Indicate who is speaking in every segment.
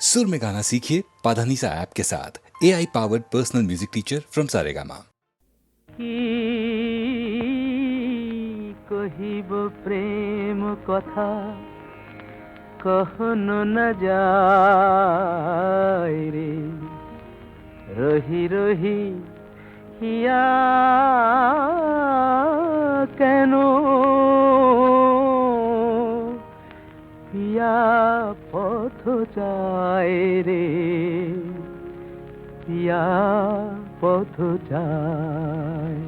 Speaker 1: सुर में गाना सीखिए पाधानीसा ऐप के साथ A I powered personal music teacher from Saregama
Speaker 2: কি কহিব প্রেম কথা কহনো না যায় রে রহি রহি হিয়া কেন পিয়া পথ চায় রে। পিয়া পথ চায়।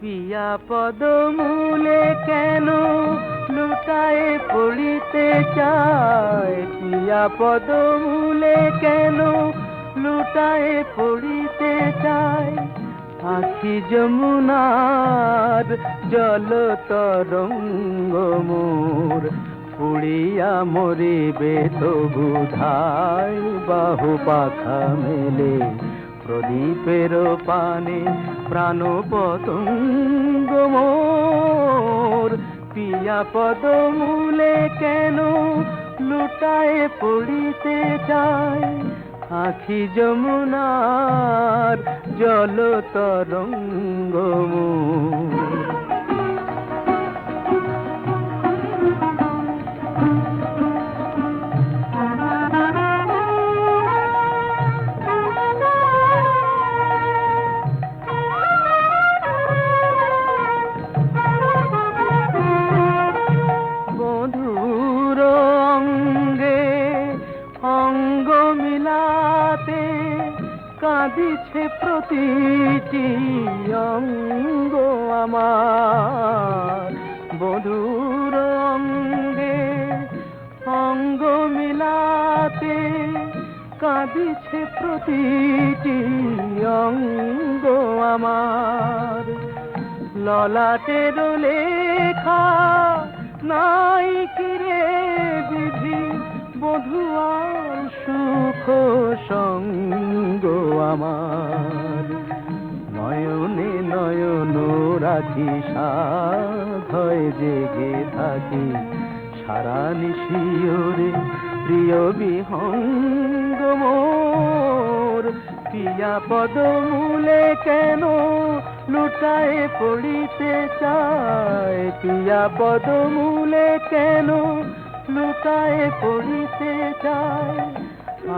Speaker 2: পিয়া পদমূলে কেন লুটায়ে পড়িতে চায় পিয়া পদমূলে কেন লুটায়ে পড়িতে চায়? আখি যমুনার জল তরঙ্গ মোর, পুড়িয়া মরিবে তবু ধাই, বাহু পাখা মেলে প্রদীপের পানে প্রাণ পতঙ্গ মোর। পিয়া পদমূলে কেন লুটায় পড়িতে চায়? আখি যমুনার জল তরঙ্গ সারা নিশিওরে প্রিয় বিহঙ্গ মোর, পিয়া পদমূলে কেন লুটায় পড়িতে চায়? পিয়া পদমূলে কেন লুটায় পড়িতে চায়?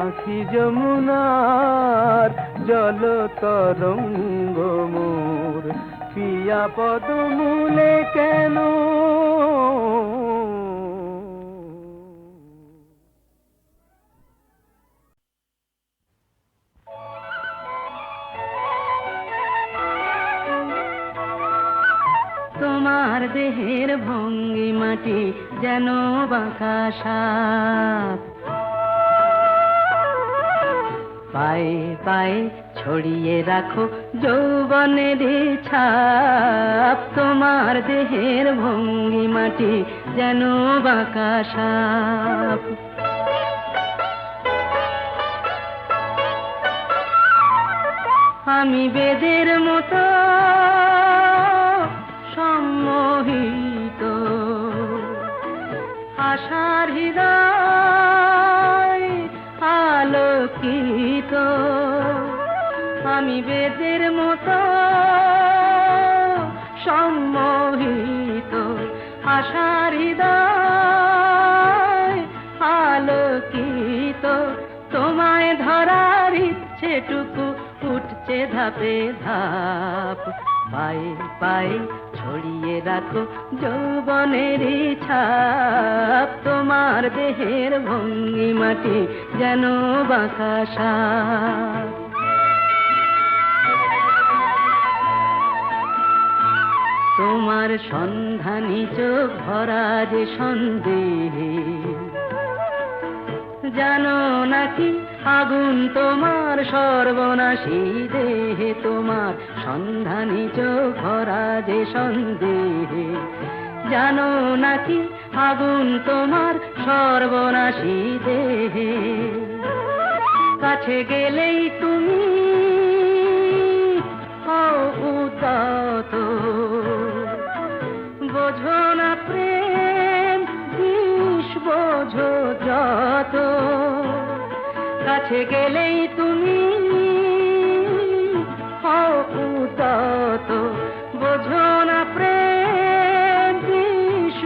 Speaker 2: আখি যমুনার জল তরঙ্গ মোর, পিয়া পদমূলে কেন
Speaker 3: দেহের ভঙ্গি মাটি যেন বাঁকা পায়ে পায়ে ছড়িয়ে রাখো যৌবনের ছাপ। তোমার দেহের ভঙ্গি মাটি যেন বাঁকা সাপ। আমি বেদের মতো হৃদয় আলোকিত। আমি বেদের মতো সম্মোহিত। আশার হৃদয় আলোকিত। তোমায় ধরার ইচ্ছেটুকু উঠছে ধাপে ধাপ। পায়ে পায়ে ছড়িয়ে রাখো যৌবনের ছাপ। তোমার দেহের ভঙ্গি মাটি যেন বাঁকা তোমার সন্ধানী চোখ ভরা যে সন্দেহে, জানো নাকি আগুন তোমার সর্বনাশী দেহে, তোমার সন্ধানী চোখ ভরা যে সন্দেহে। জানো নাকি আগুন তোমার সর্বনাশী দেহে?
Speaker 2: কাছে গেলেই তুমি উদাত বোঝো না প্রেম, বিষ বোঝো যত। কাছে গেলেই তুমি বোঝো না প্রেম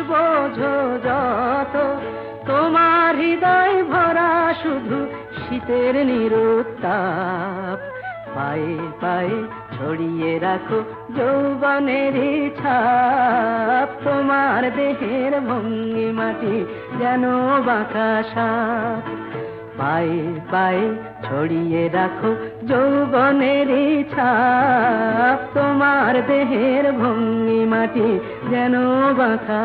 Speaker 2: বোঝো যত। তোমার হৃদয় ভরা শুধু শীতের নিরুত্তাপ। পায়ে পায়ে ছড়িয়ে রাখো যৌবনের ছাপ। তোমার দেহের ভঙ্গি মাটি যেন বাঁকা সাপ। পায়ে পায়ে ছড়িয়ে রাখো যৌবনের ছাপ। তোমার দেহের ভঙ্গি মাটি যেন বাঁকা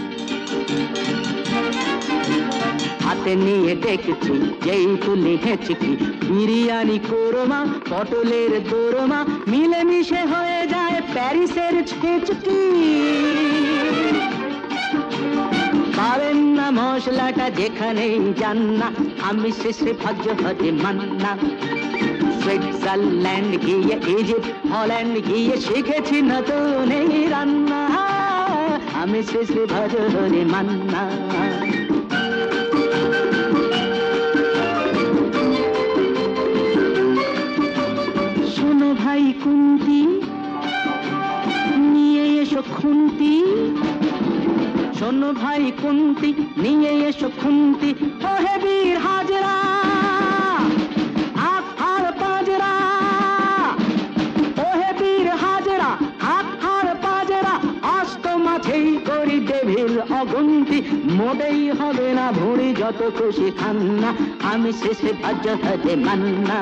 Speaker 2: হাতে নিয়ে দেখছি যেই তুলি হেঁচকি বিরিয়ানি কোরমা, পটলের দোরমা, মিলেমিশে হয়ে যায় প্যারিসের ছেচকি পাবেন না মশলাটা যেখানেই যান না, আমি শেষে ভাজ্য হতে মান্না সুইজারল্যান্ড গিয়ে, ইজিপ্ট, হল্যান্ড গিয়ে শিখেছি নতুন এই রান্না। আমি শেষে ভজ হরে মান্না ভাই কুন্তি, নিয়ে এসো খুন্তি। শোনো ভাই কুন্তি, নিয়ে এসো খুন্তি। ও হে বীর হাজরা পাজরা। হাজরা পাজরা, অস্ত অগুন্তি। মোটেই হবে না ভুঁড়ি, যত খুশি খান্না আমি শেষে ভাজ্য হতে মান্না।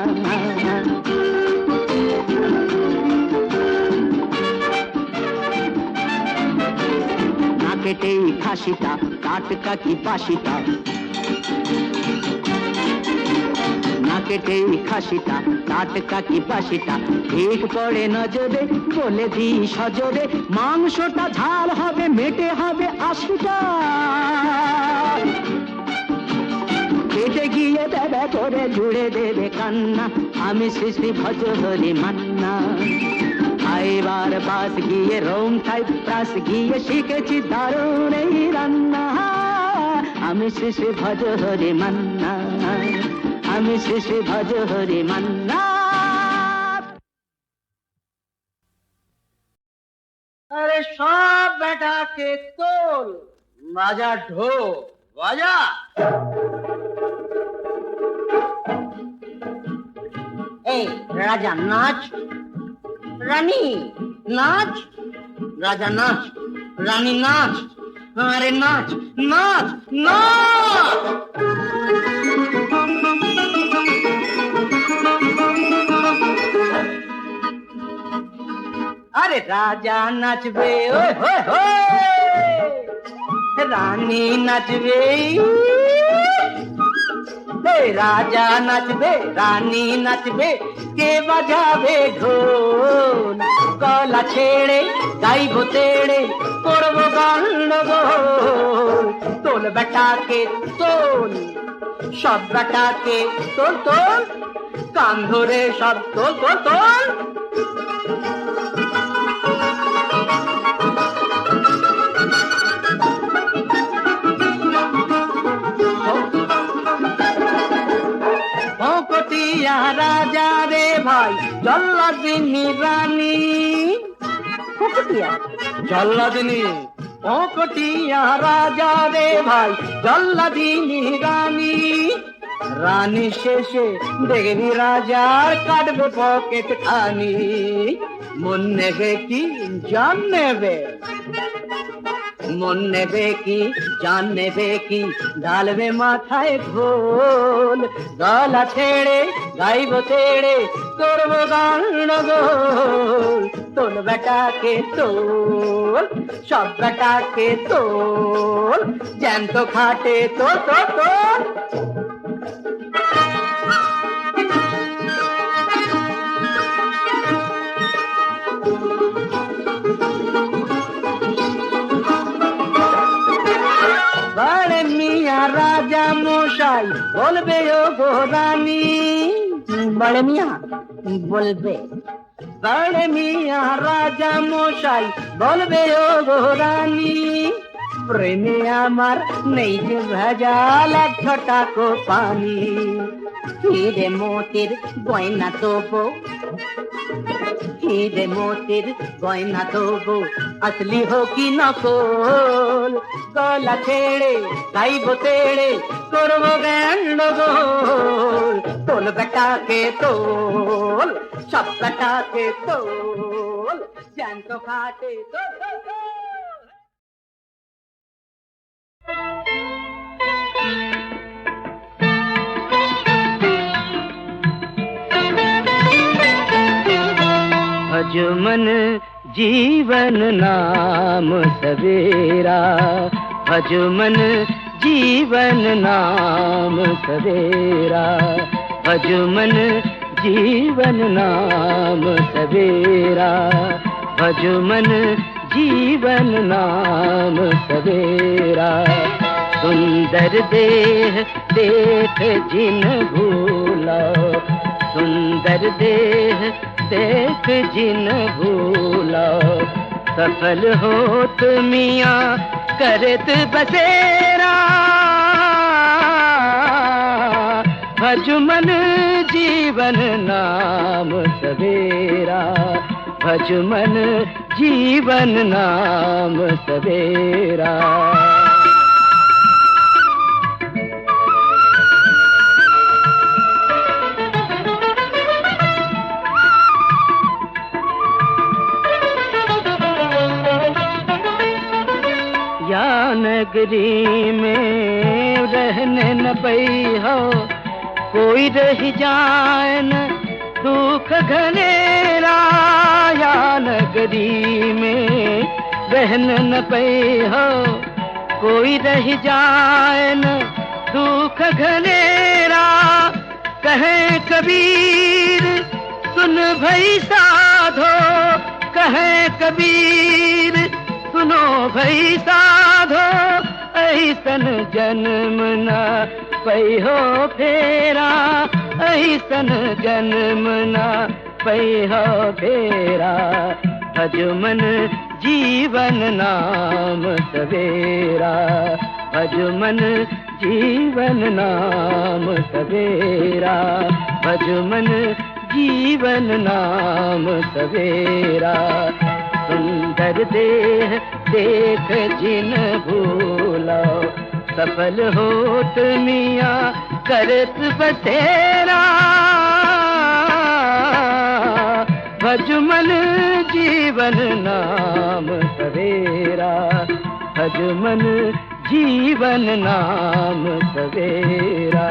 Speaker 2: কেটেই খাসিটা টাটকা কি পাশিটা কেটেই খাসিটা কি পাশিটা ঠিক পড়ে নজরে, বলে দি সজরে, মাংসটা ঝাল হবে, মেটে হবে আশিটা। কেটে গিয়ে দেবে করে, জুড়ে দেবে কান্না। আমি শ্রী ভজ হরি মান্না। খাইবার বাস গিয়ে রোম খাই প্রাস গিয়ে শিখেছি দারুণ এই রান্না। আমি শ্রী ভজ হরি মান্না। আমি শ্রী ভজ হরি মান্না।
Speaker 4: আরে সব বেটাকে তোল বাজা ঢো বাজা राजा नाच, रानी नाच, राजा नाच, रानी नाच अरे नाच नाच नाच। अरे राजा नाच नाचवे रानी नाच नाचवे राजा नाच बे रानी नाचवे কে বাজাবে ঢোল? গলা ছেড়ে, গাইব তেড়ে করব গন্ডগোল তোল বেটাকে তোল, সব বেটাকে তোল তোল। কান ধরে সব তোল তোল তোল। জল্লাদিনী রানী।
Speaker 2: কুকুটিয়া।
Speaker 4: জল্লাদিনী। কটিয়া রাজা রে ভাই জল্লাদিনী রানী। রানী শেষে দেখবি রাজার কাটবে পকেট খানি। মন নেবে কি জান নেবে? মন নেবে কি, জান নেবে কি? ডালবে মাথায় ভোল গলা ছেড়ে গাইব ছেড়ে করব গান গোল তোল বেটাকে তোল সব বেটাকে তোল জ্যান্ত খাটে তো তো তোল বলবে ও গো রানী?
Speaker 2: বড় মিয়া। বলবে।
Speaker 4: বড় মিয়া রাজা মশাই বলবে ও গোরানী প্রেমে আমার নেই যে ভেজাল এক ছটাকো পানি।
Speaker 2: হিরে মোতির গয়না দেবো
Speaker 4: হিরে মোতির গয়না দেবো আসলি হো কি নকল গলা ছেড়ে গাইব তেড়ে করব জ্ঞান গোল তোল বেটাকে তোল সব বেটাকে তোল জ্যান্ত খাটে তোল
Speaker 2: अंजुमन जीवन नाम सवेरा। भजुमन जीवन नाम सवेरा। भजुमन जीवन नाम सवेरा। भजुमन जीवन नाम सवेरा। सुंदर देह देख जिन भूला, सुंदर देह देख जिन भूला, सफल होत मियाँ, करत बसेरा। भजमन जीवन नाम सवेरा, भजमन जीवन नाम सवेरा। नगरी में रहने न पई हो। कोई रह जाए न दुख घनेरा या नगरी में रहन न पई हो। कोई रह जाए न दुख घनेरा, कहे कबीर, सुन भई साधो, कहे कबीर, सुनो भई साधो ऐसन जन्म न पई हो फेरा। ऐसन जन्म न पई हो फेरा। भजमन जीवन नाम सवेरा। भजमन जीवन नाम सवेरा। भजमन जीवन नाम सवेरा। सुंदर देह देख जिन भूलो। सफल होत मिया, करत बसेरा। भजमन जीवन नाम सवेरा। भजमन जीवन नाम सवेरा।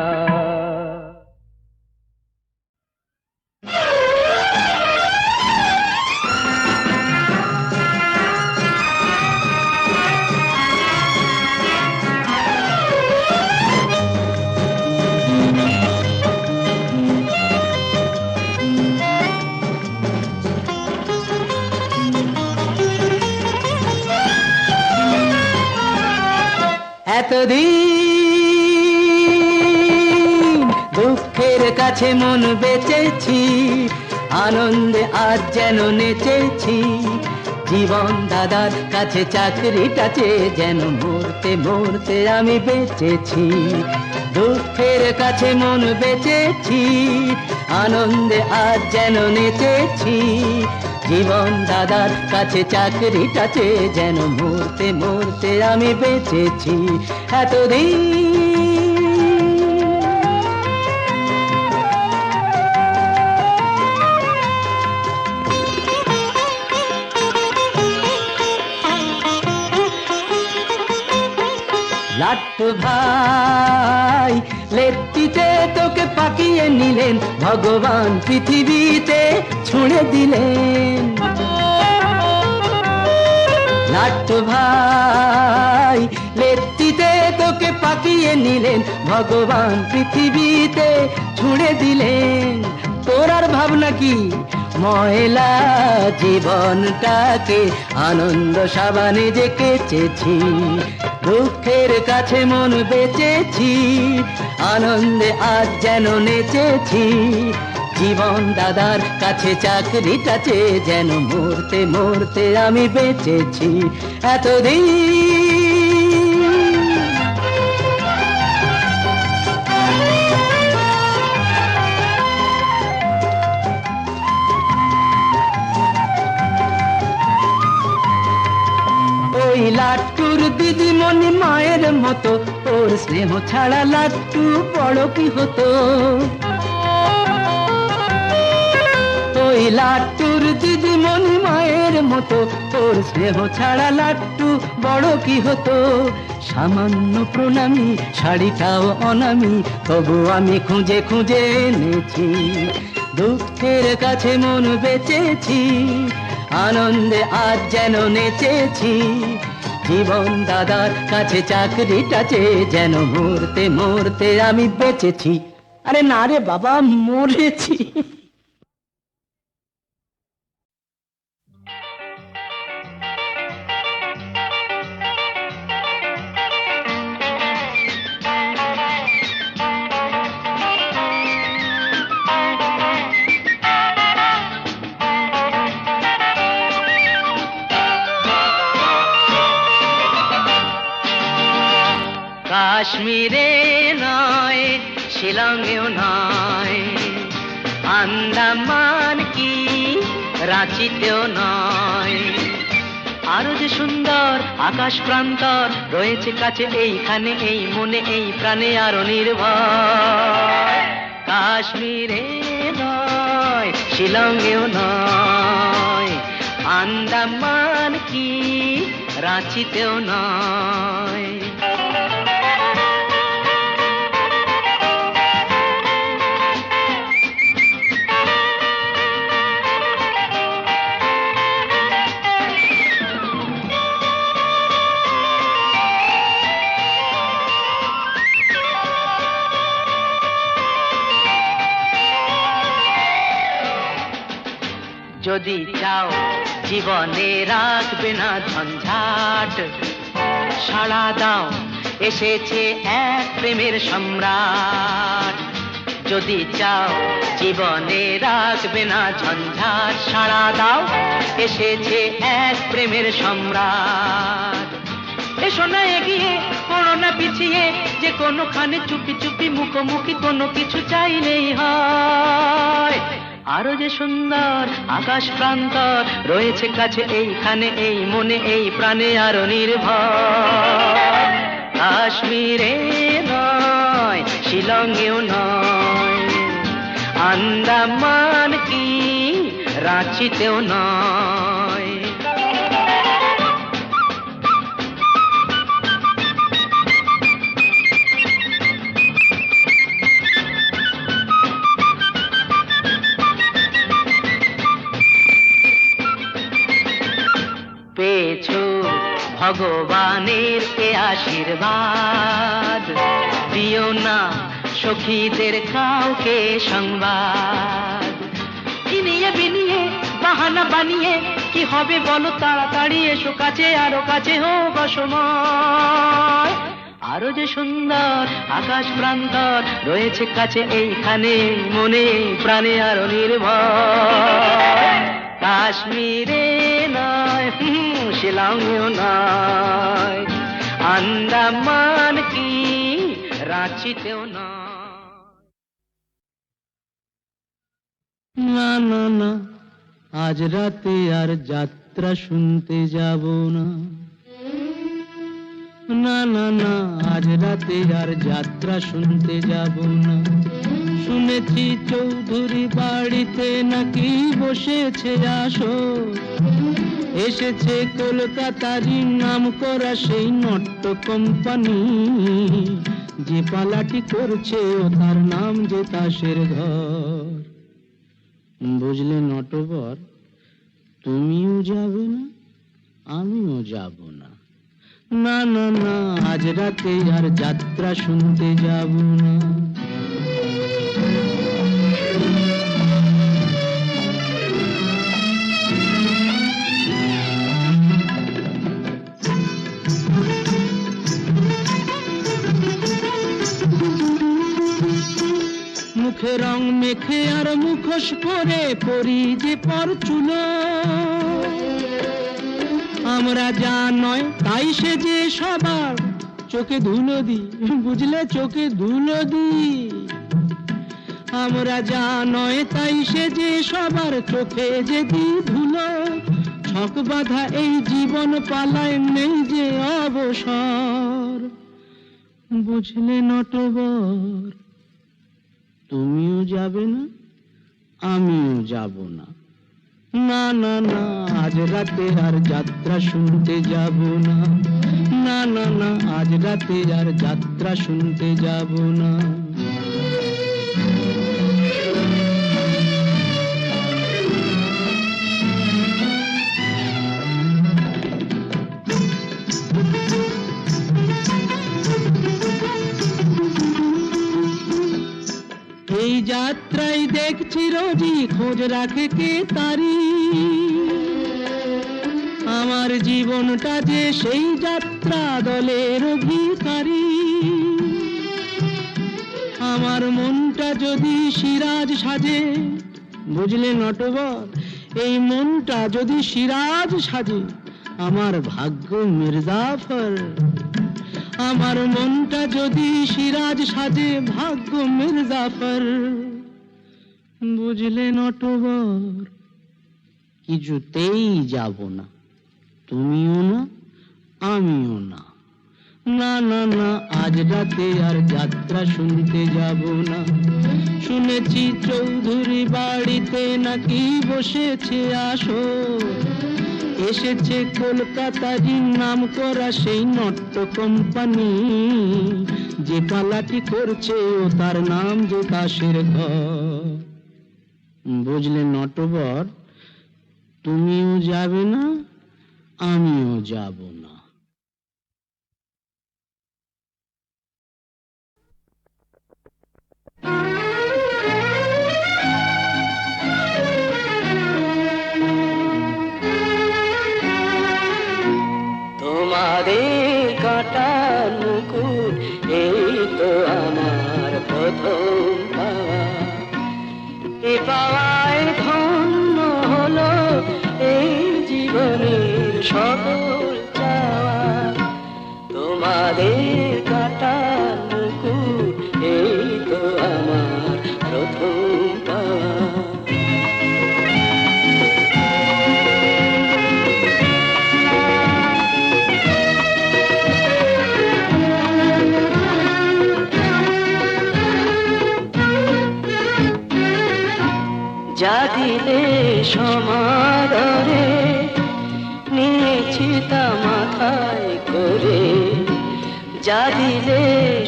Speaker 2: এতদিন দুঃখের কাছে মন বেঁচেছি, আনন্দে আজ যেন নেচেছি, জীবন দাদার কাছে চাকরিটা চেয়ে যেন মরতে মরতে আমি বেঁচেছি। দুঃখের কাছে মন বেঁচেছি, আনন্দে আজ যেন নেচেছি জীবন দাদার কাছে চাকরিটাছে যেন মরতে মরতে আমি বেঁচেছি এতদিন। লাট্টু ভাই পাকিয়ে নিলেন, ভগবান পৃথিবীতে ছুঁড়ে দিলেন। লাট্টু ভাই লেট্টিতে তোকে পাকিয়ে নিলেন, ভগবান পৃথিবীতে ছুঁড়ে দিলেন। তোর আর ভাবনা কি? ময়লা জীবনটাকে আনন্দ সাবানে যে কেচেছি, দুঃখের কাছে মন বেঁচেছি। আনন্দে আজ যেন নেচেছি। জীবন দাদার কাছে চাকরিটাছে যেন মরতে মরতে আমি বেঁচেছি। এতদিন ওই লাট্টুর দিদিমণি মায়ের মতো ওর স্নেহ ছাড়া লাট্টু বড় কি হতো। ওই লাট্টুর দিদিমণি মায়ের মতো ওর স্নেহ ছাড়া লাট্টু বড় কি হতো। সামান্য প্রণামী, শাড়িটাও অনামি, তবু আমি খুঁজে খুঁজে এনেছি। দুঃখের কাছে মন বেঁচেছি, আনন্দে আজ যেন নেচেছি। জীবন দাদার কাছে চাকরিটা চেয়ে যেন মরতে মরতে আমি বেঁচেছি। আরে না রে বাবা, মরেছি। আকাশ প্রান্তর রয়েছে কাছে, এইখানে, এই মনে, এই প্রাণে আরও নির্ভর কাশ্মীরে নয়, শিলংয়েও নয়, আন্দামান কি, রাঁচিতেও নয়। যদি চাও, জীবনে রাখবে না ঝঞ্ঝাট। সাড়া দাও, এসেছে এক প্রেমের সম্রাট। যদি চাও, জীবনে রাখবে না ঝঞ্ঝাট, সাড়া দাও, এসেছে এক প্রেমের সম্রাট। এসো না এগিয়ে, পড়ো না পিছিয়ে, যে কোনোখানে চুপি চুপি মুখোমুখি কোনো কিছু চাইলেই হয়। আরও যে সুন্দর আকাশ প্রান্তর রয়েছে কাছে এইখানে, এই মনে, এই প্রাণে আরও নির্ভর। কাশ্মীরে নয়, শিলংয়েও নয়, আন্দামান কি, রাঁচিতেও নয়। ভগবানের এ আশীর্বাদ। দিও না সখীদের কাউকে সংবাদ। কিনিয়ে বিনিয়ে, বাহানা বানিয়ে, কি হবে বলো তাড়াতাড়ি, এসো কাছে, আরও কাছে হোক অসময় আরও যে সুন্দর আকাশ প্রান্তর রয়েছে কাছে, এইখানে মনে, প্রাণে আরও নির্ভর। কাশ্মীরে নয় হুম, শিলংয়েও নয় আন্দামান কি রাঁচিতেও না না না না আজ রাতে আর যাত্রা শুনতে যাব না। না না না আজ রাতে আর যাত্রা শুনতে যাব না। শুনেছি চৌধুরী বাড়িতে নাকি বসেছে আসো এসেছে কলকাতারই নাম করা সেই নট্য কোম্পানি। যে পালাটি করছে ও তার নাম যে তাসের ঘর। বুঝলে নটবর, তুমিও যাবে না, আমিও যাব না। না না না, আজ রাতে আর যাত্রা শুনতে যাব না। মুখে রং মেখে আর মুখোশ পরে পরি যে পর চুলো আমরা যা নয়, তাই সে যে সবার চোখে ধুলো দি। বুঝলে চোখে ধুলো দি। আমরা যা নয়, তাই সে যে সবার চোখে যে দি ধুলো। ছক বাঁধা এই জীবন পালায় নেই যে অবসর। বুঝলে নটবর। তুমিও যাবে না, আমিও যাব না। না না না, আজ রাতে আর যাত্রা শুনতে যাব না। না না না, আজ রাতে আর যাত্রা শুনতে যাব না। যাত্রায় দেখছি রোজি খোঁজ রাখে কে তারি? আমার জীবনটা যে সেই যাত্রা দলের অধিকারী আমার মনটা যদি সিরাজ সাজে, বুঝলে নটবর, এই মনটা যদি সিরাজ সাজে, আমার ভাগ্য মির্জাফর। আমার মনটা যদি সিরাজ সাজে, ভাগ্য মির্জাফর। বুঝলে নটবর। কিছুতেই যাব না। তুমিও না, আমিও না। না না না, আজ রাতে আর যাত্রা শুনতে যাব না। শুনেছি চৌধুরী বাড়িতে নাকি বসেছে আসো এসেছে কলকাতারই নাম করা সেই নট্য কোম্পানি। যে পালাটি করছে ও তার নাম যে কাশের ঘর। বুঝলে নটবর তুমিও যাবে না আমিও যাব না। তোমাদের সমাদরে নিয়েছি তা মাথায় করে। যা দিলে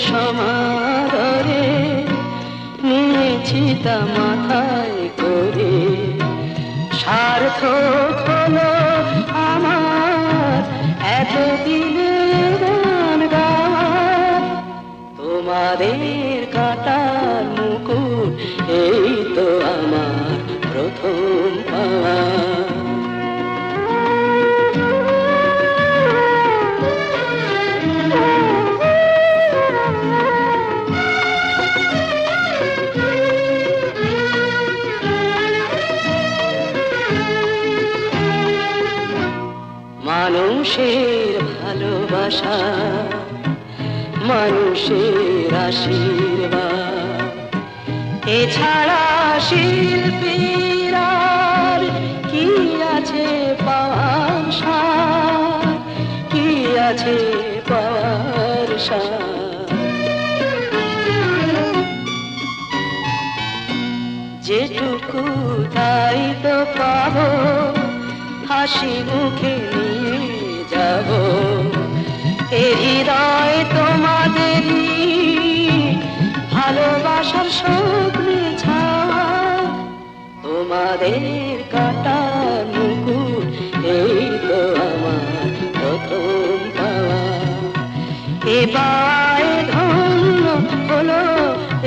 Speaker 2: সমাদরে নিয়েছি তা মাথায় করে। সার্থক হলো আমার এত দিনের গান গাওয়া। তোমাদের কাটার মুকুট, এই তো আমার প্রথম মানুষের ভালোবাসা মানুষের আশীর্বাদ। এছাড়া শিল্পীর কি আছে পাওয়ার কি আছে পাওয়ার যেটুকু তাই তো পাবো, হাসি মুখে নিয়ে যাব। এ হৃদয় তোমাদেরই ভালোবাসার ছাওয়া তোমাদের কাটার মুকুট, এই তো আমার প্রথম পাওয়া। এবার ধন্য হলো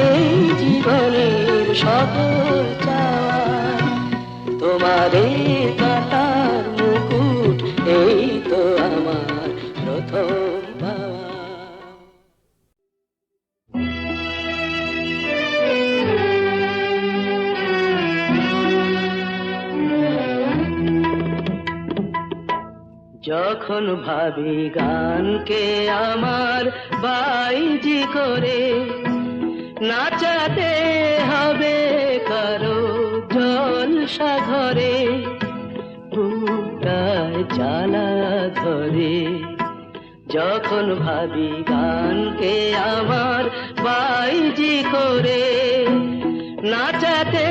Speaker 2: এই জীবনের সকল চাওয়া তোমাদের কাটার মুকুট, এই তো আমার প্রথম যখন ভাবি গানকে আমার বাইজি করে, নাচাতে হবে কারও ঘরে বুকটায় জ্বালা ধরে। যখন ভাবি গানকে আমার বাইজি করে, নাচাতে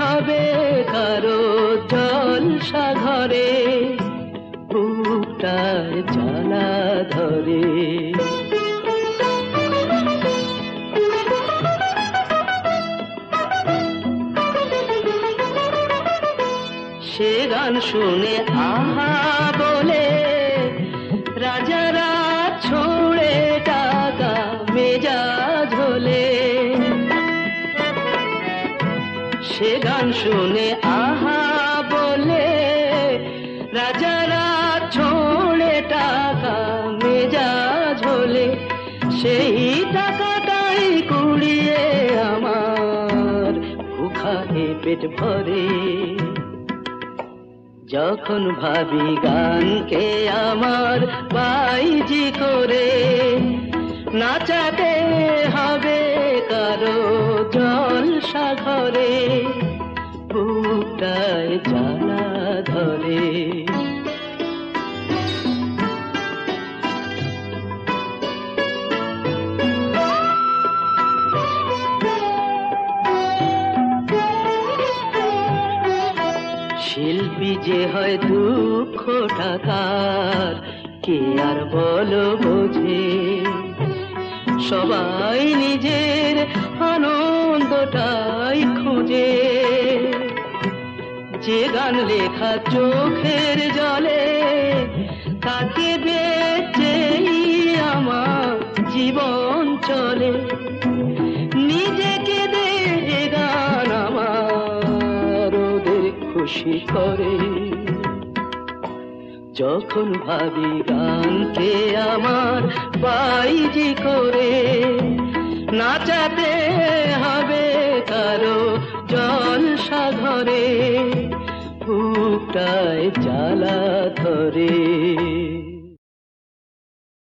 Speaker 2: হবে কারও জলসা ঘরে জ্বালা ধরে। সে গান শুনে আহা বলে, রাজারা ছোড়ে টাকা মেজাজ হলে। সে গান শুনে আহা সেই টাকাটাই কুড়িয়ে আমার ভুখায় পেট ভরে। যখন ভাবি গানকে আমার বাইজি করে, নাচাতে হবে কারও জল ঘরে, বুকটায় জ্বালা ধরে। শিল্পী যে হয় দুঃখ টাকার, কে আর বলো বোঝে? সবাই নিজের আনন্দটাই খুঁজে। যে গান লেখা চোখের জলে করে যখন ভাবি গানকে আমার বাইজি করে, নাচাতে হবে কারও জল সাধরে বুকটায় জ্বালা ধরে।